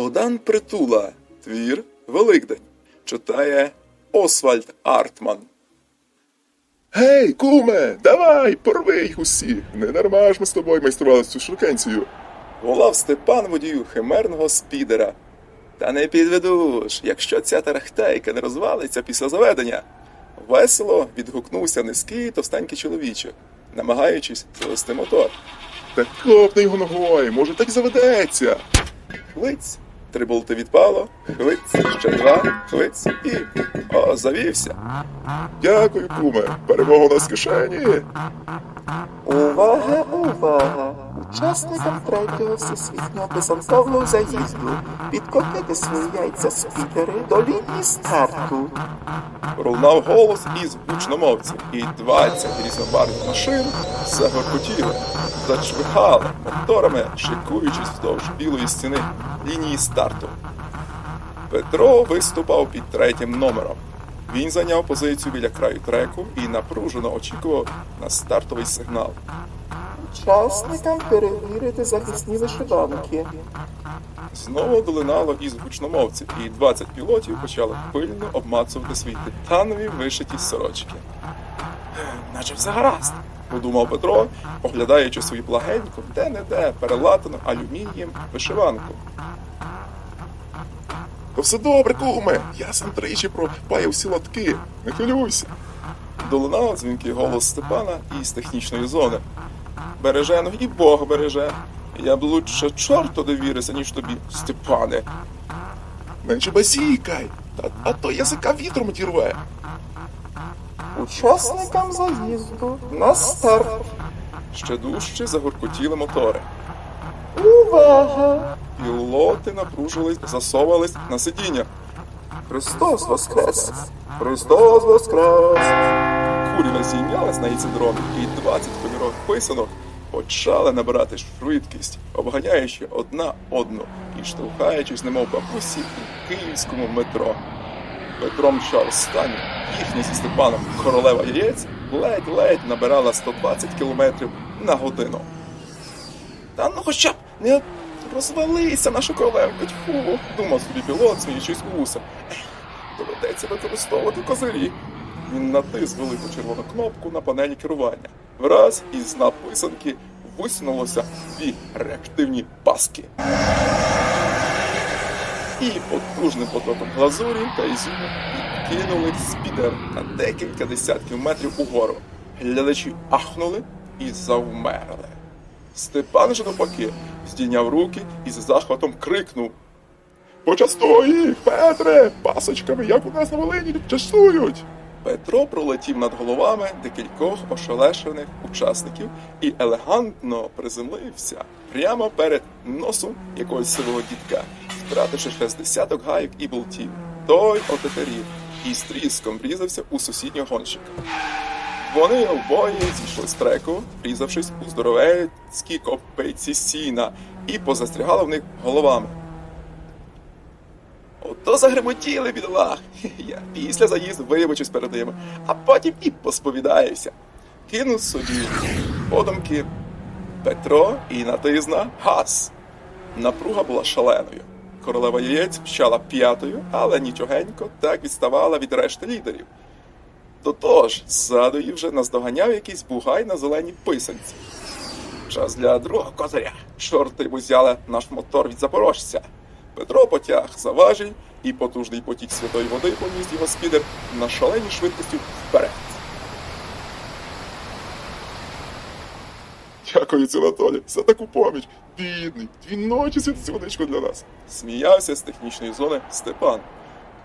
Богдан Притула. Твір Великдень. Читає Освальд Артман. Гей, куме, давай, порви їх усіх. Не дарма ж ми з тобою майстрували цю шуркенцію. Волав Степан водію химерного спідера. Та не підведу ж, якщо ця тарахтейка не розвалиться після заведення. Весело відгукнувся низький товстенький чоловічок, намагаючись завести мотор. Та копни його ногою, може так і заведеться. Хвиць, три болти відпало, хвиць, ще два, хвиць і. О, завівся. Дякую, куме. Перемога у нас в кишені. Увага, увага! Учасникам третього всесвітнього десантового заїзду підкотити свої яйця спідери до лінії старту. Пролунав голос із гучномовців, і 20 різнобарвних машин загоркотіли, зачвихали моторами, шикуючись вздовж білої стіни лінії старту. Петро виступав під третім номером. Він зайняв позицію біля краю треку і напружено очікував на стартовий сигнал. Учасникам перевірити захисні вишиванки. Знову долинало із гучномовців, і 20 пілотів почали пильно обмацувати свої титанові вишиті сорочки. Наче все гаразд, подумав Петро, оглядаючи свою благеньку, де-не-де перелатану алюмінієм вишиванку. То все добре, куме. Я сам тричі пропаяв всі лотки. Не хвилюйся. Долинав дзвінкий голос Степана із технічної зони. Береже, ну і Бог береже. Я б лучше чорту довірився, ніж тобі, Степане. Менше базікай. Та, а то язика вітром дірве. Учасникам заїзду на старт. Ще дужче загуркотіли мотори. Увага! Пілоти напружились, засовувались на сидіння. Христос Воскрес! Христос Воскрес! Куріва зійнялась на дрон, і 20 кольорових писанок почали набирати швидкість, обганяючи одна одну і штовхаючись, немов бабусі у київському метро. Петро мчав останній, їхня зі Степаном королева яєць ледь-ледь набирала 120 км на годину. Та ну хоча б не розвалися нашу королевку, тьфу, думав собі пілот, сміючись у вуса. Доведеться використовувати козирі. Він натис велику червону кнопку на панелі керування. Враз із написанки висунулося дві реактивні паски. І потужним потоком глазурі та ізюму підкинули спідер на декілька десятків метрів угору. Глядачі ахнули і завмерли. Степан же навпаки здійняв руки і з захватом крикнув. Почастуй їх, Петре, пасочками, як у нас на Волині частують. Петро пролетів над головами декількох ошелешених учасників і елегантно приземлився прямо перед носом якогось сивого дідка, втративши з десяток гайок і болтів. Той отетерів і з тріском врізався у сусіднього гонщика. Вони обоє зійшли з треку, врізавшись у здоровецькі копиці сіна, і позастрягали в них головами. Ото загремотіли бідолах. Я після заїзду вибачусь перед ними, а потім і посповідаюся. Кинув собі подумки Петро і натизна газ. Напруга була шаленою. Королева яєць пщала п'ятою, але нічогенько так відставала від решти лідерів. До того ж, ззаду її вже наздоганяв якийсь бугай на зеленій писанці. Час для другого козиря. Чорти йому наш мотор від запорожця. Петро потяг за важіль, і потужний потік святої води поніс його спідер на шаленій швидкості вперед. Дякую, Анатолій, за таку поміч. Бідний, дві ночі світить водичку для нас. Сміявся з технічної зони Степан.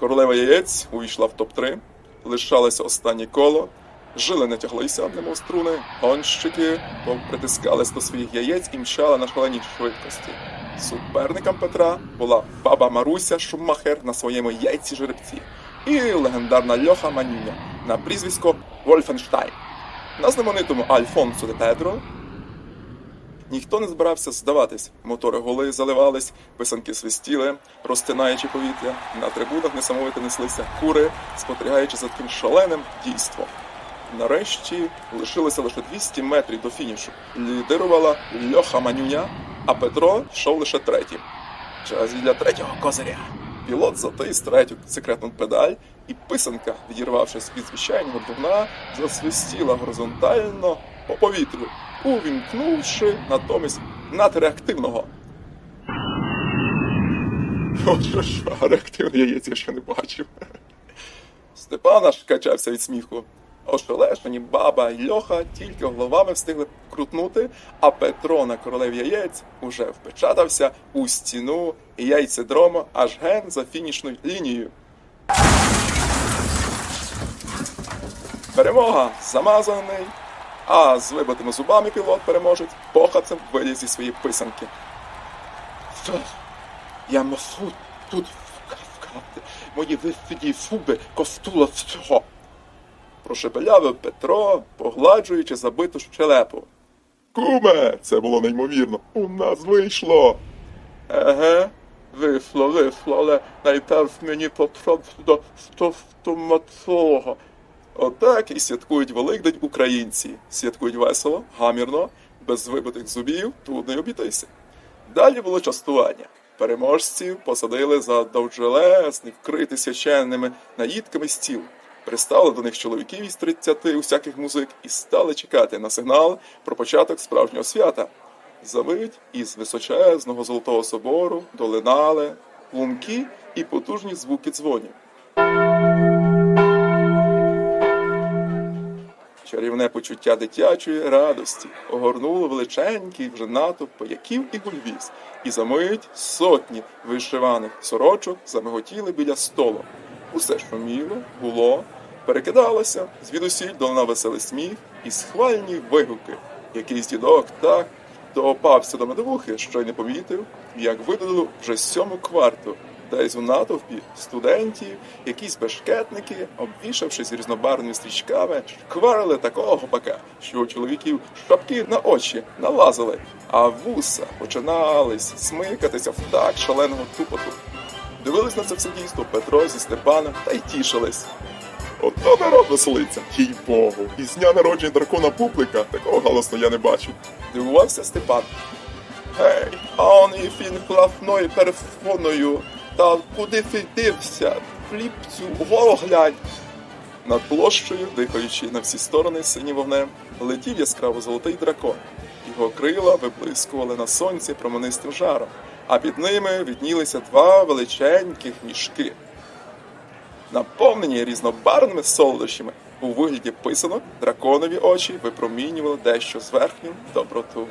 Королева яєць увійшла в топ-3, лишалося останнє коло. Жили не тяглися, немов струни, гонщики притискались до своїх яєць і мчали на шаленій швидкості. Суперником Петра була баба Маруся Шумахер на своєму яйці жеребці і легендарна Льоха Манюня на прізвисько Вольфенштайн. На знаменитому Альфонсо де Педро Ніхто не збирався здаватись. Мотори голи заливались, писанки свистіли, розтинаючи повітря. На трибунах несамовито неслися кури, спостерігаючи за таким шаленим дійством. Нарешті лишилося лише 200 метрів до фінішу. Лідирувала Льоха Манюня, а Петро йшов лише третім. Час для третього козиря. Пілот затис третю секретну педаль, і писанка, відірвавшись від звичайного двигуна, засвистіла горизонтально по повітрю, увімкнувши натомість надреактивного. Боже, що реактивне яєць я ще не бачив. Степан аж качався від сміху. Ошелешені баба й Льоха тільки головами встигли крутнути, а Петро на королев яєць уже впечатався у стіну і яйцедрома аж ген за фінішною лінією. Перемога замазаний, а з вибитими зубами пілот переможець похапцем виліз зі своєї писанки. Я можу тут вкавкати мої висиді фуби костула всього. Прошепелявив Петро, погладжуючи забиту щелепу. Куме, це було неймовірно. У нас вийшло. Еге, вийшло, вийшло, але найперш мені потрібно до стоматолога. Отак і святкують Великдень українці. Святкують весело, гамірно, без вибитих зубів, тут не обійтися. Далі було частування. Переможців посадили за довжелезний, вкритий священними наїдками стіл. Пристали до них чоловіків із 30 усяких музик і стали чекати на сигнал про початок справжнього свята. Замить із височезного золотого собору долинали лунки і потужні звуки дзвонів. Чарівне почуття дитячої радості огорнуло величенький вже натовп пояків і гульвіз, і за мить сотні вишиваних сорочок замиготіли біля столу. Усе шуміло, гуло, перекидалося, звідусіль долинав веселий сміх і схвальні вигуки. Якийсь дідок так доопався до медовухи, що й не помітив, як видали вже сьому кварту. Десь у натовпі студентів, якісь бешкетники, обвішавшись різнобарвними стрічками, шкварили такого гопака, що у чоловіків шапки на очі налазили, а вуса починались смикатися в так шаленого тупоту. Дивились на це все дійство Петро зі Степаном та й тішились. Ото народ веселиться, їй Богу. І з дня народження дракона Пуплика такого галасно я не бачив. Дивувався Степан. Гей, а он і фін класною перфоною. Та куди ти дився? Фліпцю, вгору глянь. Над площею, дихаючи на всі сторони синім вогнем, летів яскраво золотий дракон. Його крила виблискували на сонці променистим жаром, а під ними віднілися два величеньких мішки. Наповнені різнобарвними солодощами у вигляді писанок, драконові очі випромінювали дещо зверхню доброту.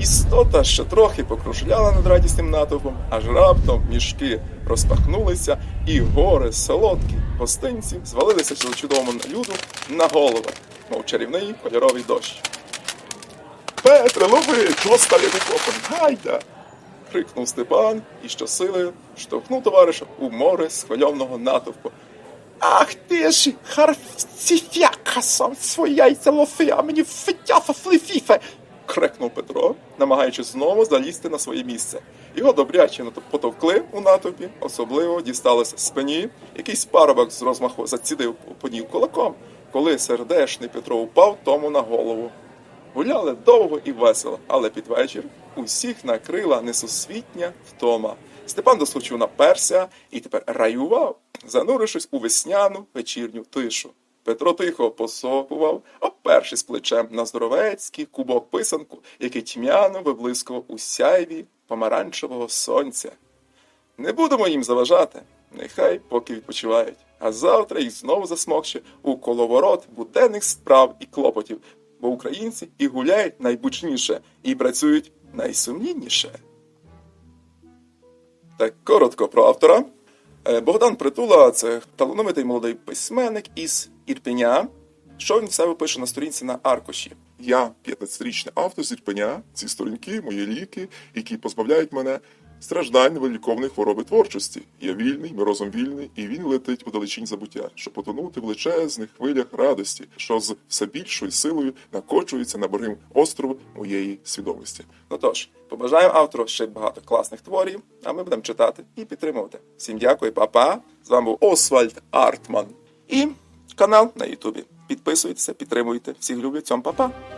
Істота ще трохи покружляла над радісним натовпом, аж раптом мішки розпахнулися, і гори солодкі гостинці звалилися чудовому люду на голови, мов чарівний кольоровий дощ. Петре, лови, сталі викопані? Гайда! Крикнув Степан і щосили штовхнув товариша у море схвильованого натовпу. Ах ти ж, харцифякасом свої яйця лофи, а мені фитяфа флифіфе. крикнув Петро, намагаючись знову залізти на своє місце. Його добряче потовкли у натовпі, особливо дісталося спині. Якийсь парубок з розмаху зацідив по ній кулаком, коли сердешний Петро упав тому на голову. Гуляли довго і весело, але під вечір усіх накрила несусвітня втома. Степан доскочив наперся і тепер раював, занурившись у весняну вечірню тишу. Петро тихо посопував, опершись плечем на здоровецький кубок писанку, який тьмяно виблискував у сяйві помаранчевого сонця. Не будемо їм заважати, нехай поки відпочивають, а завтра їх знову засмокче у коловорот буденних справ і клопотів, бо українці і гуляють найбучніше, і працюють найсумнівніше. Так коротко про автора. Е, Богдан Притула це талановитий молодий письменник із Ірпеня. Що він в себе пише на сторінці на аркуші? Я 15-річний автор з Ірпеня. Ці сторінки, мої ліки, які позбавляють мене страждань невиліковної хвороби творчості. Я вільний, ми розум вільний, і він летить у далечінь забуття, щоб потонути в величезних хвилях радості, що з все більшою силою накочується на берегим острову моєї свідомості. Ну тож, побажаємо автору ще багато класних творів, а ми будемо читати і підтримувати. Всім дякую, па-па. З вами був Освальд Артман. І канал на Ютубі. Підписуйтеся, підтримуйте. Всіх люблю, цьом па-па.